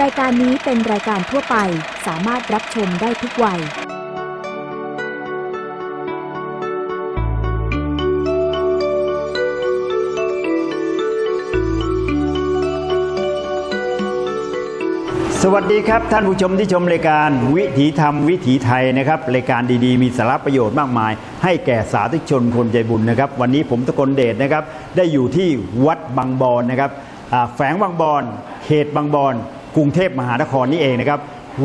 รายการนี้เป็นรายการทั่วไปสามารถรับชมได้ทุกวัย สวัสดีครับ ท่านผู้ชมที่ชมรายการวิถีธรรมวิถีไทยนะครับรายการดีๆ มีสาระประโยชน์มากมาย ให้แก่สาธุชนคนใจบุญนะครับ วันนี้ผมตะกลเดชนะครับ ได้อยู่ที่วัดบางบอนนะครับอ่าแฝงบางบอนเขตบางบอน กรุงเทพมหานครนี่เองนะครับ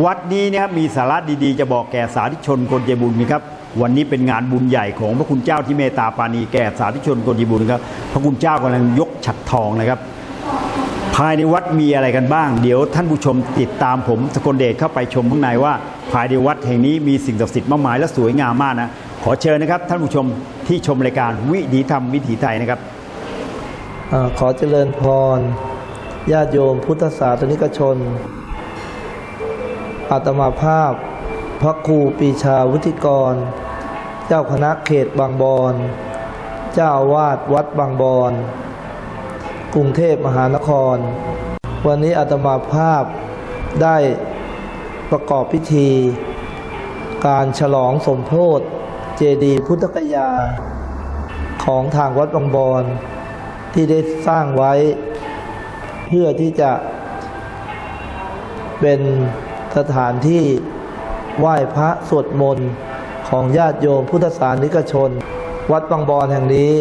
วัดนี้นะครับมีสาระดีๆ จะบอกแก่สาธุชนคนใจบุญนะครับวันนี้เป็นงานบุญใหญ่ของพระคุณเจ้าที่เมตตาปาณีแก่สาธุชนคนใจบุญครับพระคุณเจ้ากำลังยกฉัดทองนะครับ ภายในวัดมีอะไรกันบ้าง เดี๋ยวท่านผู้ชมติดตามผมสกลเดชเข้าไปชมข้างในว่า ภายในวัดแห่งนี้มีสิ่งศักดิ์สิทธิ์มากมายและสวยงามมากนะขอเชิญนะครับ ท่านผู้ชมที่ชมรายการวิถีธรรมวิถีไทยนะครับอขอเจริญพร ญาติโยมพุทธศาสนิกชน อาตมาภาพ พระครูปีชาวุฒิกร เจ้าคณะเขตบางบอนเจ้าวาสวัดบางบอนกรุงเทพมหานคร วันนี้อาตมาภาพได้ประกอบพิธี การฉลองสมโพธเจดีย์พุทธกยา ของทางวัดบางบอนที่ได้สร้างไว้ พื่อที่จะเป็นสถานที่ไหว้พระสวดมนต์ของญาติโยมพุทธศาสนิกชน วัดบางบอนแห่งนี้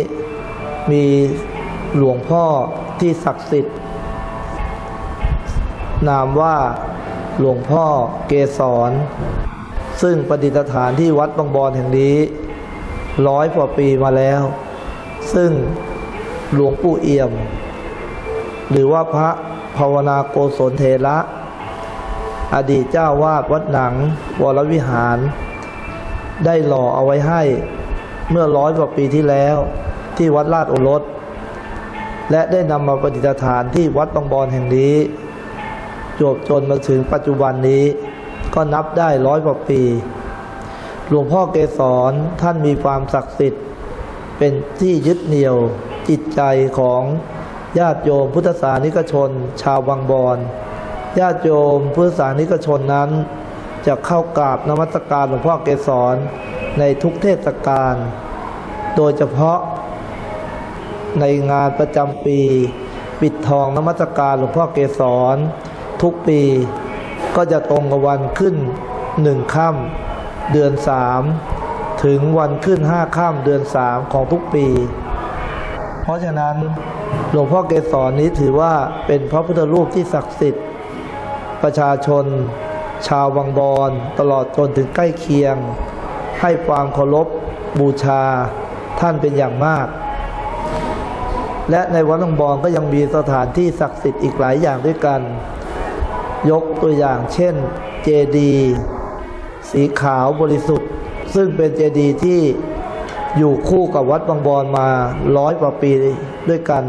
มีหลวงพ่อที่ศักดิ์สิทธิ์ นามว่าหลวงพ่อเกศรซึ่งประดิษฐานที่วัดบางบอนแห่งนี้ร้อยกว่าปีมาแล้ว ซึ่งหลวงปู่เอี่ยม หรือว่าพระภาวนาโกศลเทระ อดีตเจ้าวาดวัดหนัง วรวิหาร ได้หล่อเอาไว้ให้เมื่อร้อยกว่าปีที่แล้วที่วัดลาดโอรสและได้นำมาประดิฐานที่วัดบางบอนแห่งนี้จวบจนมาถึงปัจจุบันนี้ก็นับได้ร้อยกว่าปี หลวงพ่อเกศรท่านมีความศักดิ์สิทธิ์ เป็นที่ยึดเหนี่ยวจิตใจของ ญาติโยมพุทธศาสนิกชน ชาวบางบอนญาติโยมพุทธศาสนิกชนนั้น จะเข้ากราบนมัสการหลวงพ่อเกศรในทุกเทศกาลโดยเฉพาะในงานประจำปี ปิดทองนมัสการหลวงพ่อเกศรทุกปีก็จะตรงกับวันขึ้นหนึ่งค่ำเดือนสามถึงวันขึ้นห้าค่ำเดือนสามของทุกปี เพราะฉะนั้นหลวงพ่อเกศรนี้ถือว่าเป็นพระพุทธรูปที่ศักดิ์สิทธิ์ ประชาชน ชาววังบอนตลอดจนถึงใกล้เคียง ให้ความเคารพบูชาท่านเป็นอย่างมาก และในวัดหลวงบอนก็ยังมีสถานที่ศักดิ์สิทธิ์อีกหลายอย่างด้วยกัน ยกตัวอย่างเช่นเจดีย์สีขาวบริสุทธิ์ ซึ่งเป็นเจดีย์ที่ อยู่คู่กับวัดบางบอนมาร้อยกว่าปีด้วยกัน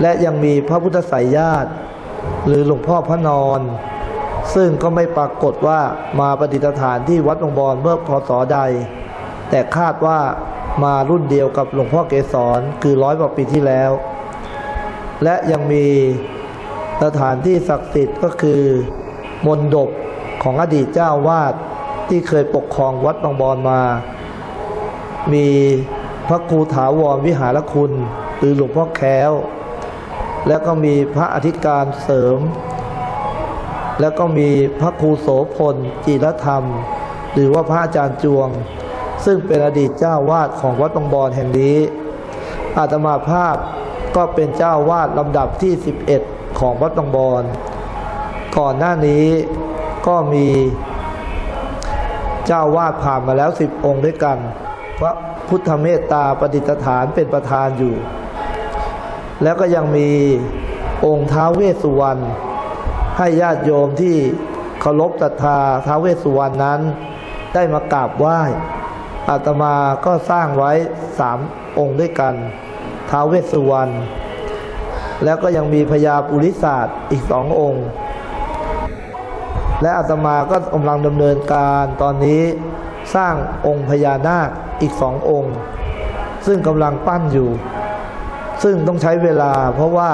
และยังมีพระพุทธไสยญาติ หรือหลวงพ่อพระนอน ซึ่งก็ไม่ปรากฏว่ามาประดิษฐานที่วัดบางบอนเมื่อพศใด แต่คาดว่ามารุ่นเดียวกับหลวงพ่อเกศรคือร้อยกว่าปีที่แล้ว และยังมีสถานที่ศักดิ์สิทธิ์ก็คือมนดบของอดีตเจ้าวาดที่เคยปกครองวัดบางบอนมา มีพระครูถาวรวิหารคุณ หรือหลวงพ่อแค้ว แล้วก็มีพระอธิการเสริม แล้วก็มีพระครูโสพลจิรธรรม หรือว่าพระอาจารย์จวง ซึ่งเป็นอดีตเจ้าวาดของวัดบางบอนแห่งนี้ อาตมาภาพก็เป็นเจ้าวาดลำดับที่ 11 ของวัดบางบอนก่อนหน้านี้ก็มีเจ้าวาดผ่านมาแล้วสิบองค์ด้วยกัน พระพุทธเมตตาประดิษฐานเป็นประธานอยู่ แล้วก็ยังมีองค์ท้าวเวสสุวรรณให้ญาติโยมที่เคารพศรัทธาท้าวเวสสุวรรณนั้น ได้มากราบไหว้อาตมาก็สร้างไว้สามองค์ด้วยกันท้าวเวสสุวรรณแล้วก็ยังมีพญาปุริศาสตร์อีกสององค์ และอาตมาก็กำลังดำเนินการตอนนี้ สร้างองค์พญานาคอีกสององค์ ซึ่งกำลังปั้นอยู่ ซึ่งต้องใช้เวลาเพราะว่า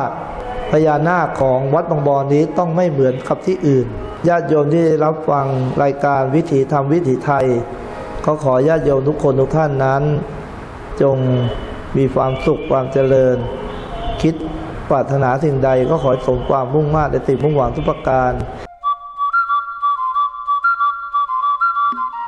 พญานาคของวัดบางบอนนี้ต้องไม่เหมือนกับที่อื่นญาติโยมที่รับฟังรายการวิถีธรรมวิถีไทย ก็ขอญาติโยมทุกคนทุกท่านนั้น จงมีความสุขความเจริญ คิดปรารถนาสิ่งใดก็ขอสมความมุ่งมา่ในสิ่งมุ่งหวังทุกประการ